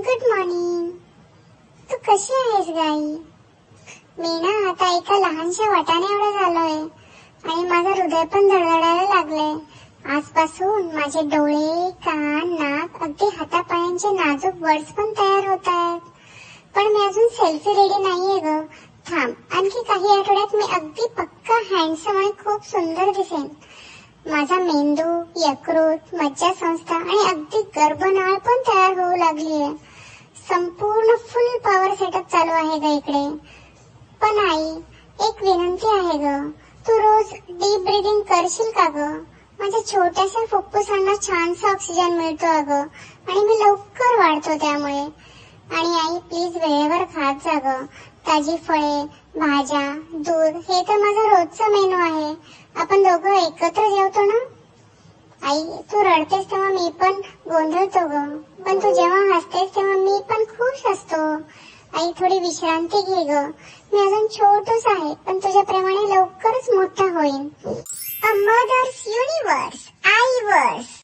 Good morning तू कशी आहेस गाई? मी ना आता एका लहानशा वाटाने एवढं झालोय आणि माझं हृदय पण धडधडायला लागलंय. आजपासून माझे डोळे कान नाक अगदी हातापायांचे नाजूक वर्ड्स पण तयार होत आहेत. पण मी अजून सेल्फी रेडी नाहीये ग. थांब आणखी काही आठवड्यात मी अगदी पक्का हँडसम आणि खूप सुंदर दिसेन. माझा मेंदू यकृत मज्जा संस्था आणि अगदी गर्भनाळ पण तयार होऊ लागली आहे संपूर्ण फुल पॉवर सेटअप चालू आहे ग इकडे. पण आई एक विनंती आहे ग. तू रोज डीप ब्रिदिंग करशील का ग? माझ्या छोट्याशा फुफ्फुसांना छानसा ऑक्सिजन मिळतो अगं. आणि मी लवकर वाढतो त्यामुळे. आणि आई प्लीज वेळेवर खात जा ग. ताजी फळे भाज्या दूध हे तर माझं रोजचं मेनू आहे. आपण दोघं एकत्र जेवतो ना? आई तू रडतेस तेव्हा मी पण गोंधळतो ग. पण तू जेव्हा हसतेस तेव्हा मी पण खुश असतो. आई थोडी विश्रांती घे ग. मी अजून छोटूच आहे पण तुझ्या प्रेमाने लवकरच मोठा होईन. अ मदर्स युनिवर्स आई वर्स